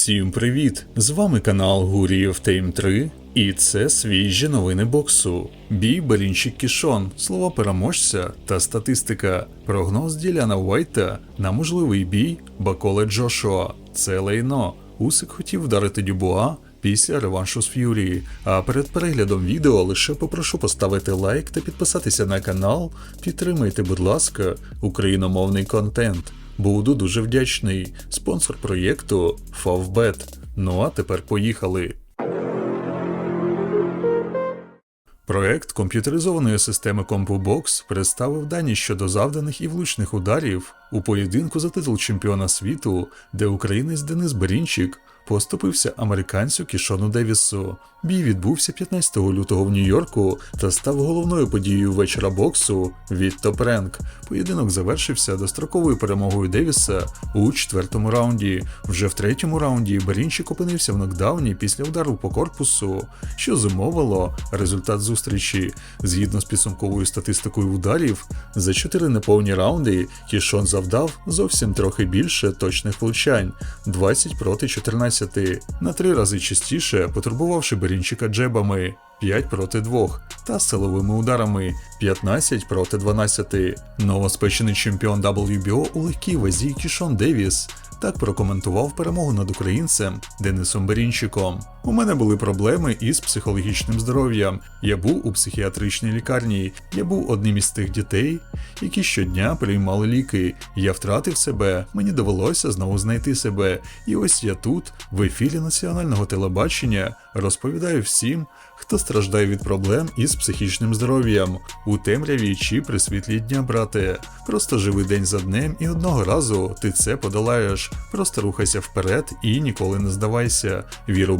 Всім привіт! З вами канал Гуріїв Тейм 3, і це свіжі новини боксу. Бій Барінчик Кішон, слова переможця та статистика. Прогноз Діляна Уайта на можливий бій Баколе Джошуа. Це лайно. Усик хотів вдарити Дюбуа після реваншу з Ф'юрі. А перед переглядом відео лише попрошу поставити лайк та підписатися на канал. Підтримайте, будь ласка, україномовний контент. Буду дуже вдячний. Спонсор проєкту Favbet. Ну а тепер поїхали. Проект комп'ютеризованої системи CompuBox представив дані щодо завданих і влучних ударів у поєдинку за титул чемпіона світу, де українець Денис Берінчик поступився американцю Кішону Девісу. Бій відбувся 15 лютого в Нью-Йорку та став головною подією вечора боксу Top Rank. Поєдинок завершився достроковою перемогою Девіса у четвертому раунді. Вже в третьому раунді Берінчик опинився в нокдауні після удару по корпусу, що зумовило результат зустрічі. Згідно з підсумковою статистикою ударів, за чотири неповні раунди Кішон завдав зовсім трохи більше точних влучань 20 проти 14, на три рази частіше потурбувавши Берінчика джебами. 5 проти 2 та силовими ударами 15 проти 12. Новоспечений чемпіон WBO у легкій вазі Кішон Девіс так прокоментував перемогу над українцем Денисом Берінчиком. У мене були проблеми із психологічним здоров'ям. Я був у психіатричній лікарні. Я був одним із тих дітей, які щодня приймали ліки. Я втратив себе, мені довелося знову знайти себе. І ось я тут, в ефірі національного телебачення, розповідаю всім, хто страждає від проблем із психічним здоров'ям у темряві чи при світлі дня, брате. Просто живи день за днем, і одного разу ти це подолаєш. Просто рухайся вперед і ніколи не здавайся. Вір у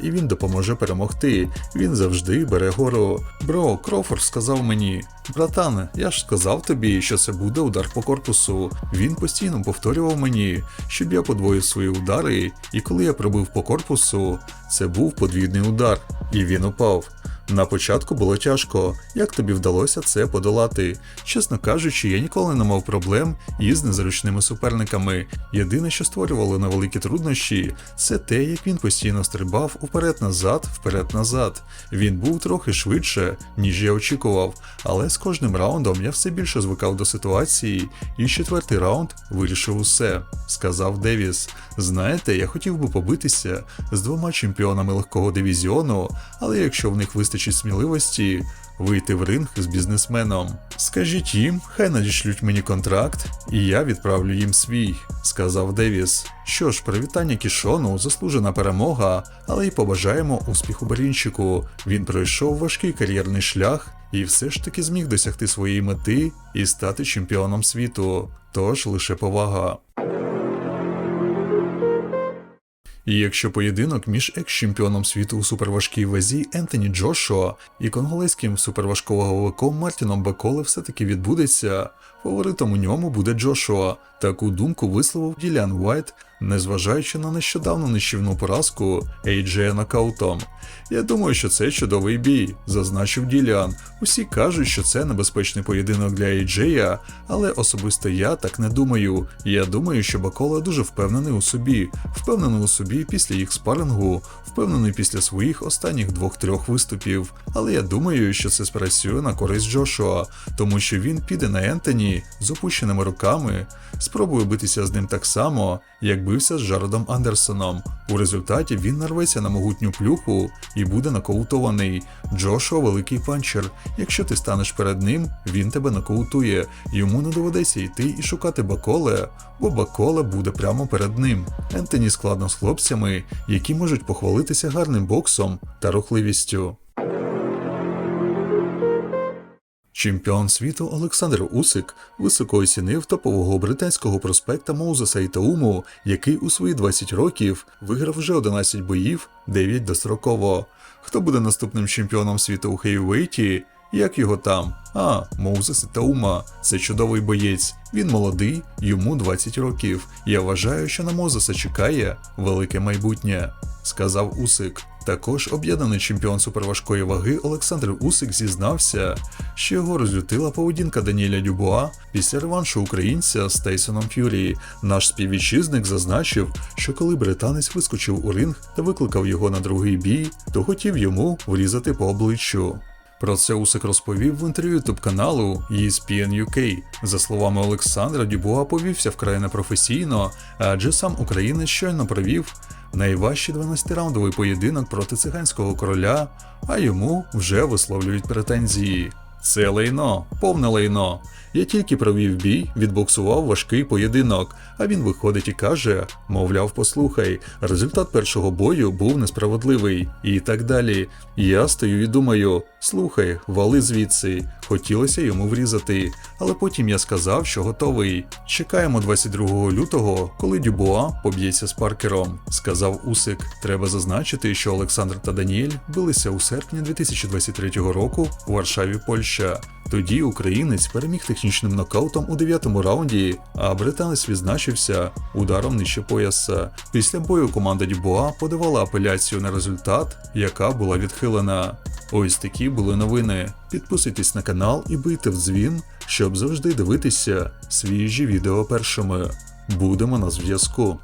І він допоможе перемогти. Він завжди бере гору. Бро, Крофорд сказав мені. Братан, я ж сказав тобі, що це буде удар по корпусу. Він постійно повторював мені, щоб я подвоїв свої удари, і коли я пробив по корпусу, це був подвійний удар, і він упав. На початку було тяжко, як тобі вдалося це подолати. Чесно кажучи, я ніколи не мав проблем із незручними суперниками. Єдине, що створювало на великі труднощі, це те, як він постійно стрибав уперед-назад, вперед-назад. Він був трохи швидше, ніж я очікував, але з кожним раундом я все більше звикав до ситуації, і четвертий раунд вирішив усе, сказав Девіс. Знаєте, я хотів би побитися з двома чемпіонами легкого дивізіону, але якщо в них вистачить сміливості, вийти в ринг з бізнесменом. Скажіть їм, хай надішлють мені контракт, і я відправлю їм свій, сказав Девіс. Що ж, привітання Кішону, заслужена перемога, але й побажаємо успіху Берінчику. Він пройшов важкий кар'єрний шлях і все ж таки зміг досягти своєї мети і стати чемпіоном світу. Тож лише повага. І якщо поєдинок між екс-чемпіоном світу у суперважкій вазі Ентоні Джошуа і конголезьким суперважковаговиком Мартіном Баколе все-таки відбудеться, фаворитом у ньому буде Джошуа. Таку думку висловив Ділян Уайт, незважаючи на нещодавну нищівну поразку Ейджея нокаутом. Я думаю, що це чудовий бій, зазначив Ділян. Усі кажуть, що це небезпечний поєдинок для Ейджея, але особисто я так не думаю. Я думаю, що Бакола дуже впевнений у собі, впевнений у собі після їх спарингу, впевнений після своїх останніх двох-трьох виступів. Але я думаю, що це спрацює на користь Джошуа, тому що він піде на Ентоні з опущеними руками, спробує битися з ним так само, як бився з Джаредом Андерсоном. У результаті він нарветься на могутню плюху і буде нокаутований. Джошуа великий панчер. Якщо ти станеш перед ним, він тебе нокаутує. Йому не доведеться йти і шукати Баколе, бо Баколе буде прямо перед ним. Ентоні складно з хлопцями, які можуть похвалитися гарним боксом та рухливістю. Чемпіон світу Олександр Усик високо оцінив топового британського проспекта Моузеса Ітауму, який у свої 20 років виграв вже 11 боїв, 9 достроково. Хто буде наступним чемпіоном світу у Хейвейті? Як його там? А, Моузес Ітаума. Це чудовий боєць. Він молодий, йому 20 років. Я вважаю, що на Мозеса чекає велике майбутнє, сказав Усик. Також об'єднаний чемпіон суперважкої ваги Олександр Усик зізнався, що його розлютила поведінка Даніеля Дюбуа після реваншу українця з Тейсоном Ф'юрі. Наш співвітчизник зазначив, що коли британець вискочив у ринг та викликав його на другий бій, то хотів йому врізати по обличчю. Про це Усик розповів в інтерв'ю ютуб каналу ESPN UK. За словами Олександра, Дюбуа повівся вкрай непрофесійно, адже сам українець щойно провів найважчий 12-раундовий поєдинок проти циганського короля, а йому вже висловлюють претензії. Це лайно, повне лайно. Я тільки провів бій, відбоксував важкий поєдинок, а він виходить і каже: мовляв, послухай, результат першого бою був несправедливий, і так далі. Я стою і думаю: слухай, вали звідси. Хотілося йому врізати, але потім я сказав, що готовий. Чекаємо 22 лютого, коли Дюбуа поб'ється з Паркером. Сказав Усик. Треба зазначити, що Олександр та Даніель билися у серпні 2023 року у Варшаві, Польща. Тоді українець переміг технічним нокаутом у дев'ятому раунді, а британець відзначився ударом нижче пояса. Після бою команда Дюбуа подавала апеляцію на результат, яка була відхилена. Ось такі були новини. Підписуйтесь на канал і бийте в дзвін, щоб завжди дивитися свіжі відео першими. Будемо на зв'язку.